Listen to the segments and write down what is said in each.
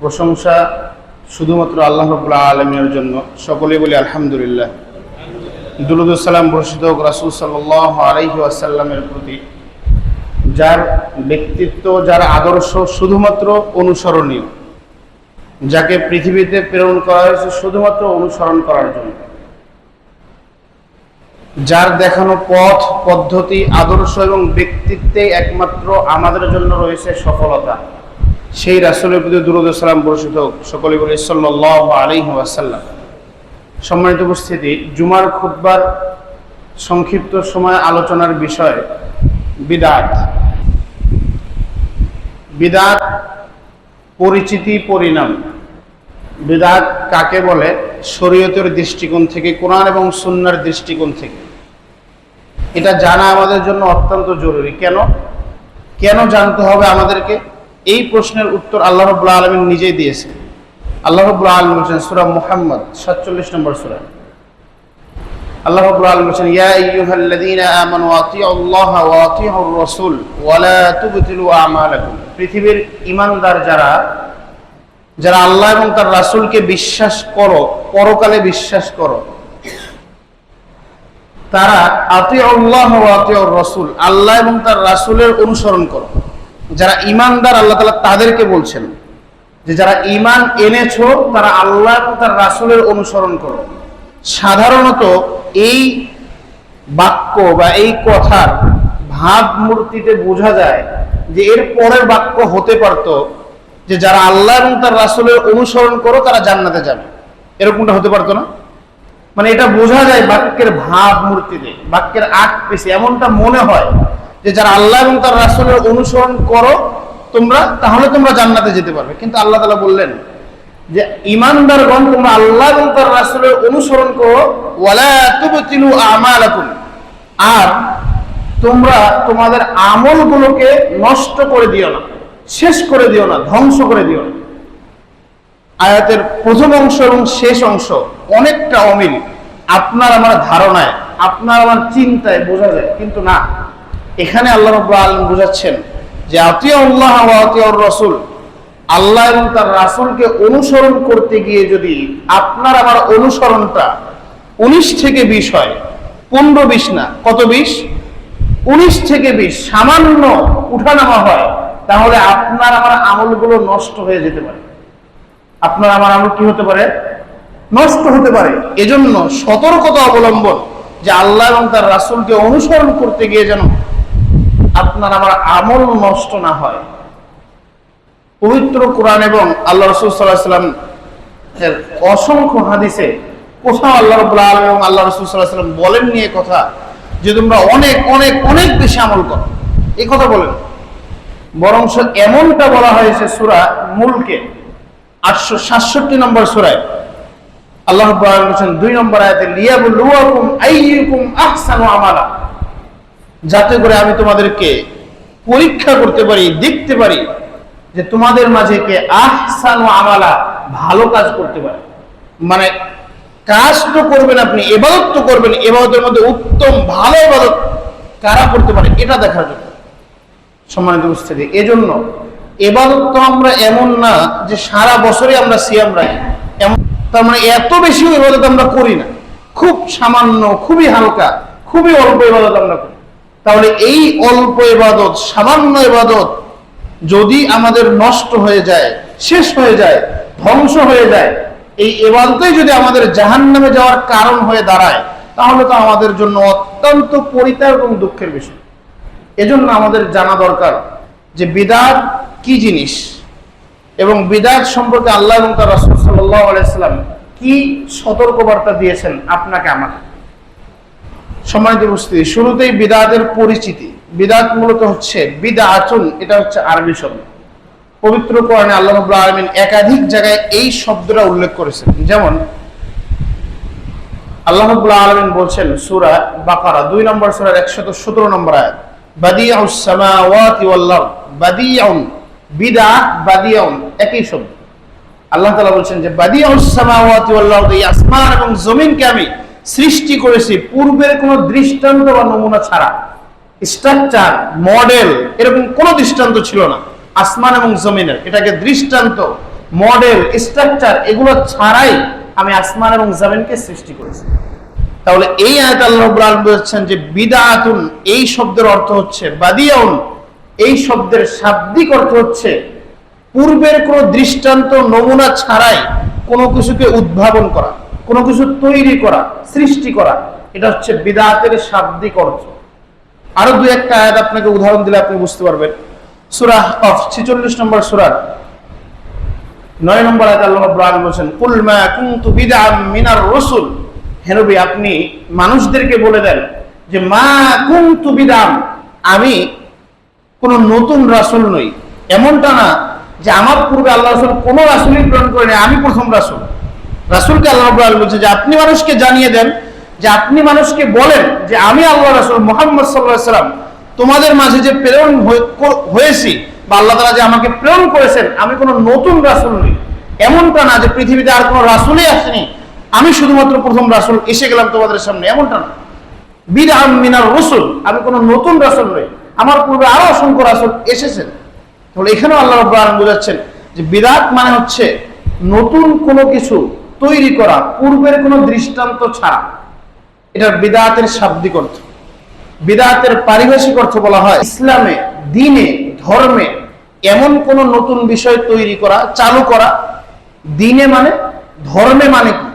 প্রশংসা শুধুমাত্র আল্লাহ রবুল্লাহ আলমের জন্য। সকলেই বলি আলহামদুলিল্লাহ। দুরুদুসালাম বর্ষিত রাসুল সাল্লাহ আলহি আসাল্লামের প্রতি। যার ব্যক্তিত্ব, যার আদর্শ শুধুমাত্র অনুসরণীয়। যাকে পৃথিবীতে প্রেরণ করা হয়েছে শুধুমাত্র অনুসরণ করার জন্য। যার দেখানো পথ, পদ্ধতি, আদর্শ এবং ব্যক্তিত্বে একমাত্র আমাদের জন্য রয়েছে সফলতা। সেই রাসুলের প্রতি দুরুদাম বর্ষিত সকলে বলে সাল্লাহ আলহি আসাল্লাম সম্মানিত উপস্থিতি, জুমার খুদ্বার সংক্ষিপ্ত সময় আলোচনার বিষয় বিদাত। বিদাত পরিচিতি, পরিণাম। বিদাত কাকে বলে? শরীয়তের দৃষ্টিকোণ থেকে, কোরআন এবং সুন্নার দৃষ্টিকোণ থেকে। এটা জানা আমাদের জন্য অত্যন্ত জরুরি। কেন? কেন জানতে হবে আমাদেরকে? এই প্রশ্নের উত্তর আল্লাহ রবুল্লা আলমিন নিজেই দিয়েছে আল্লাহ রবুল্লা আলম বলছেন সুরা মুহাম্মদ, সাতচল্লিশ নম্বর সুরা। আল্লাহ আলম ইয়া লা তুবতিলু আমালাকুম। পৃথিবীর ঈমানদার যারা যারা আল্লাহ এবং তার রাসূলকে বিশ্বাস করো, পরকালে বিশ্বাস করো, তারা আতিউল্লাহ ওয়া আতিউর রাসূল, আল্লাহ এবং তার রাসূলের অনুসরণ করো। যারা ঈমানদার আল্লাহ তালা তাদেরকে বলছেন যে যারা ঈমান এনেছো, তারা আল্লাহ তার রাসুলের অনুসরণ করো। সাধারণত এই বাক্য বা এই কথার ভাব মূর্তিতে বোঝা যায় যে এর পরের বাক্য হতে পারত যে যারা আল্লাহ এবং তার রাসুলের অনুসরণ করো, তারা জান্নাতে যাবে। এরকমটা হতে পারতো না? মানে এটা বোঝা যায় বাক্যের ভাব মূর্তিতে বাক্যের আট পেছে এমনটা মনে হয় যে যারা আল্লাহ এবং তার রাসুলের অনুসরণ করো তোমরা, তাহলে তোমরা জান্নাতে যেতে পারবে। কিন্তু আল্লাহ তালা বললেন যে, ইমানদারগণ, তোমরা আল্লাহ এবং তার রাসূলের অনুসরণ করো, ওয়ালা আমালাকুম। আর তোমরা তোমাদের আমলগুলোকে নষ্ট করে দিও না, শেষ করে দিও না, ধ্বংস করে দিও না। আয়াতের প্রথম অংশ এবং শেষ অংশ অনেকটা অমিল। আপনার আমার ধারণায়, আপনার আমার চিন্তায় বোঝা যায়, কিন্তু না। এখানে আল্লাহ রব্বুল আলম বোঝাচ্ছেন যে আতিয়া আল্লাহ আতিয়াউর রসুল, আল্লাহ এবং তার রাসুলকে অনুসরণ করতে গিয়ে যদি আপনার আমার অনুসরণটা উনিশ থেকে বিশ হয়, পনেরো বিশ না, কত বিশ? উনিশ থেকে বিশ, সামান্য উঠানামা হয়, তাহলে আপনার আমার আমলগুলো নষ্ট হয়ে যেতে পারে। আপনার আমার আমল কি হতে পারে? নষ্ট হতে পারে। এজন্য সতর্কতা অবলম্বন যে আল্লাহ এবং তার রাসুলকে অনুসরণ করতে গিয়ে যেন আপনার আমার আমল নষ্ট না হয়। পবিত্র কোরআন এবং আল্লাহ রসুল সাল্লাহ সাল্লাম এর অসংখ্য হাদিসে কোথাও আল্লাহ রবুল্লাহ আলম এবং আল্লাহ রসুল সাল্লাহ সাল্লাম বলেন নিয়ে কথা, যে তোমরা অনেক অনেক অনেক বেশি আমল করো। এই কথা বলেন। বরং এমনটা বলা হয়েছে সুরা মূলকে, আটশো সাতষট্টি নম্বর সুরায়। আল্লাহ বলছেন, দুই নম্বর আয়াতে, লিয়াবুলুয়াকুম আইয়ুকুম আহসানু আমালা। যাতে করে আমি তোমাদেরকে পরীক্ষা করতে পারি, দেখতে পারি যে তোমাদের মাঝে কে আহসানু আমালা, ভালো কাজ করতে পারে। মানে কাজ তো করবেন আপনি এবাদত তো করবেন এবাদতের মধ্যে উত্তম, ভালো এবাদত কারা করতে পারে এটা দেখার জন্য। সম্মানিত উপস্থিতি, এজন্য এবাদত তো আমরা এমন না যে সারা বছরই আমরা সিয়াম রাখি। এমন তার মানে এত বেশি এবাদত আমরা করি না। খুব সামান্য, খুবই হালকা, খুবই অল্প এবাদত আমরা করি। তাহলে এই অল্প এবাদত সামান্য এবাদত যদি আমাদের নষ্ট হয়ে যায়, শেষ হয়ে যায়, ধ্বংস হয়ে যায়, এই এবাদতেই যদি আমাদের জাহান নামে যাওয়ার কারণ হয়ে দাঁড়ায়, তাহলে তো আমাদের জন্য অত্যন্ত পরিতাপ এবং দুঃখের বিষয়। এজন্য আমাদের জানা দরকার যে বিদাত কি জিনিস এবং বিদাত সম্পর্কে আল্লাহ এবং তার রসুল সাল্লাহ কি সতর্কবার্তা দিয়েছেন আপনাকে আমাকে। সম্মানিত উপস্থিতি, শুরুতেই বিদাতের পরিচিতি। বিদাত মূলত হচ্ছে বিদা আচুন এটা হচ্ছে আরবি শব্দ। পবিত্র কোরআনে আল্লাহ রবুল্লা আলমিন একাধিক জায়গায় এই শব্দটা উল্লেখ করেছেন। যেমন, আল্লাহ রবুল্লাহ আলমিন বলছেন সুরা বাকারা, দুই নম্বর সুরার একশত সতেরো নম্বর আয়াত বাদিয়াউস সামাওয়াতি ওয়াল আরদ, বাদিয়াউন বিদা বাদিয়াউন, একই শব্দ। আল্লাহ তাআলা বলছেন যে বাদিয়াউস সামাওয়াতি ওয়াল আরদ, এই আসমান এবং জমিনকে আমি সৃষ্টি করেছি পূর্বের কোনো দৃষ্টান্ত বা নমুনা ছাড়া। স্ট্রাকচার মডেল এরকম কোনো দৃষ্টান্ত ছিল না। আসমান এবং জমিনের, এটাকে দৃষ্টান্ত মডেল স্ট্রাকচার এগুলো ছাড়াই আমি আসমান এবং জমিনকে সৃষ্টি করেছি। তাহলে এই আয়াত আল্লাহ বলছেন যে বিদআতুন এই শব্দের অর্থ হচ্ছে বাদিয়াউন, এই শব্দের শাব্দিক অর্থ হচ্ছে পূর্বের কোনো দৃষ্টান্ত, নমুনা ছাড়াই কোনো কিছুকে উদ্ভাবন করা। কোনো কিছু তৈরি করা, সৃষ্টি করা, এটা হচ্ছে বিদাতের শাব্দিক অর্থ। আরও দু একটা আয়াত আপনাকে উদাহরণ দিলে আপনি বুঝতে পারবেন। সূরা অফ 46 নম্বর সূরার নয় নম্বর আয়াত আল্লাহ রাব্বুল বলেন কুল মা কুনতু মিনার রাসূল। হে আপনি মানুষদেরকে বলে দেন যে, মা কুনতু বিদআম। আমি কোন নতুন রাসূল নই। এমনটা না যে, আমার পূর্বে আল্লাহ রাসূল কোন রাসূলই প্রেরণ করেনি, আমি প্রথম রাসূল। রাসূলকে আল্লাহ বলছে যে আপনি মানুষকে জানিয়ে দেন যে আপনি মানুষকে বলেন যে আমি আল্লাহ রাসুল মুহাম্মদ আলাইহি সাল্লাম তোমাদের মাঝে যে প্রেরণ হয়ে- হয়েছি বা আল্লাহ তাআলা যে আমাকে প্রেরণ করেছেন, আমি কোনো নতুন রাসুল নই। এমনটা না যে পৃথিবীতে আর কোনো রাসুলই আসেনি। আমি শুধুমাত্র প্রথম রাসুল এসে গেলাম তোমাদের সামনে, এমনটা না। বিদআম মিনার রসুল, আমি কোনো নতুন রাসুল নই। আমার পূর্বে আরও অসংখ্য রাসুল এসেছেন। তাহলে এখানেও আল্লাহ রাব্বুল আলম বোঝাচ্ছেন যে বিরাট মানে হচ্ছে নতুন কোনো কিছু তৈরি করা, পূর্বের কোনো দৃষ্টান্ত ছাড়া। এটা বিদাতের শাব্দিক অর্থ। বিদাতের পারিভাষিক অর্থ বলা হয় ইসলামে, দিনে, ধর্মে এমন কোন নতুন বিষয় তৈরি করা, চালু করা। দিনে মানে ধর্মে মানে কি?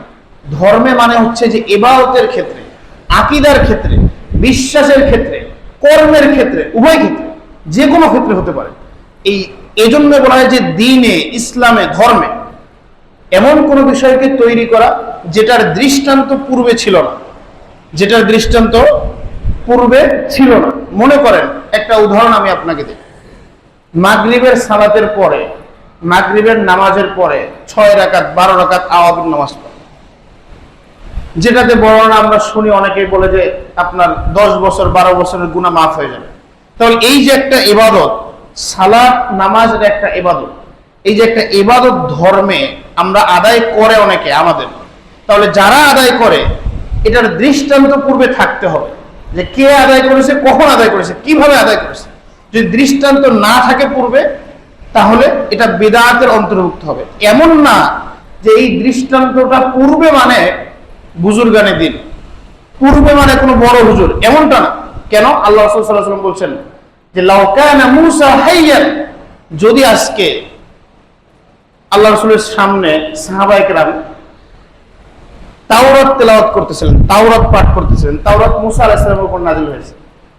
ধর্মে মানে হচ্ছে যে এবাদতের ক্ষেত্রে, আকিদার ক্ষেত্রে, বিশ্বাসের ক্ষেত্রে, কর্মের ক্ষেত্রে, উভয় ক্ষেত্রে, যে কোনো ক্ষেত্রে হতে পারে। এই এজন্য বলা হয় যে দিনে, ইসলামে, ধর্মে এমন কোন বিষয়কে তৈরি করা যেটার দৃষ্টান্ত পূর্বে ছিল না। যেটার দৃষ্টান্ত পূর্বে ছিল না। মনে করেন, একটা উদাহরণ আমি আপনাকে দিই। মাগরিবের সালাতের পরে, মাগরিবের নামাজের পরে ছয় রাকাত, বারো রাকাত আওয়াবিন নামাজ পড়ে। যেটাতে বর্ণনা আমরা শুনি, অনেকেই বলে যে আপনার দশ বছর, বারো বছরের গুণা মাফ হয়ে যাবে। তাহলে এই যে একটা ইবাদত, সালাত, নামাজের একটা ইবাদত এই যে একটা ইবাদত ধর্মে আমরা আদায় করে অনেকে আমাদের, তাহলে যারা আদায় করে, এটার দৃষ্টান্ত পূর্বে থাকতে হবে যে কে আদায় করেছে, কখন আদায় করেছে, কীভাবে আদায় করেছে। যদি দৃষ্টান্ত না থাকে পূর্বে, তাহলে এটা বেদাতের অন্তর্ভুক্ত হবে। এমন না যে এই দৃষ্টান্তটা পূর্বে মানে বুজুর্গানে দিন, পূর্বে মানে কোনো বড় হুজুর, এমনটা না। কেন? আল্লাহ রাসূল ওয়াসাল্লাম বলছেন যে, লাউ কানা মূসা হাইয়ান যদি আজকে আল্লাহ রাসূলের সামনে সাহাবায়ে কেরাম তাওরাত তেলাওয়াত করতেছিলেন, তাওরাত পাঠ করতেছিলেন, তাওরাত মুসা আলাইহিস সালামের উপর নাযিল হয়েছে।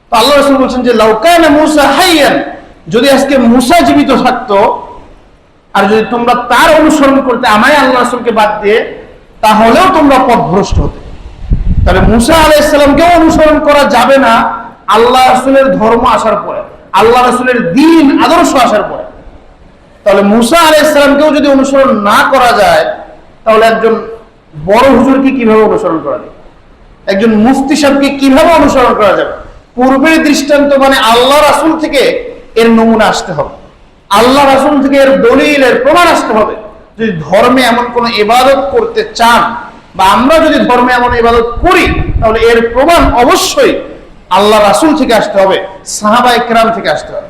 তো আল্লাহ রাসূল বলছেন যে, লাউ কানা মূসা হাইয়ান যদি আজকে মুসা জীবিত থাকতো, আর যদি তোমরা তার অনুসরণ করতে আমায় আল্লাহ রাসূলকে বাদ দিয়ে, তাহলেও তোমরা পথভ্রষ্ট হতে। তাহলে মুসা আলাইসাল্লামকেও অনুসরণ করা যাবে না, আল্লাহ রাসূলের ধর্ম আসার পরে, আল্লাহ রাসূলের দিন, আদর্শ আসার পরে। তাহলে মুসা আলাইসাল্লামকেও যদি অনুসরণ না করা যায়, তাহলে একজন বড় হুজুরকে কীভাবে অনুসরণ করা যাবে একজন মুফতি সাহেবকে কীভাবে অনুসরণ করা যাবে? পূর্বের দৃষ্টান্ত মানে আল্লাহ রাসূল থেকে এর নমুনা আসতে হবে। আল্লাহ রাসূল থেকে এর দলিল, এর প্রমাণ আসতে হবে। যদি ধর্মে এমন কোন ইবাদত করতে চান বা আমরা যদি ধর্মে এমন ইবাদত করি, তাহলে এর প্রমাণ অবশ্যই আল্লাহ রাসূল থেকে আসতে হবে সাহাবা একরাম থেকে আসতে হবে।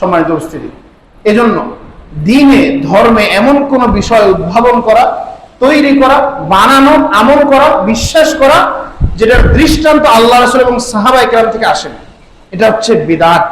সম্মানিত উপস্থিতি। এজন্য দিনে, ধর্মে এমন কোন বিষয় উদ্ভাবন করা, তৈরি করা, বানানো, আমল করা, বিশ্বাস করা, যেটার দৃষ্টান্ত আল্লাহ রসুল এবং সাহাবা একরাম থেকে আসেন। এটা হচ্ছে বিদাত।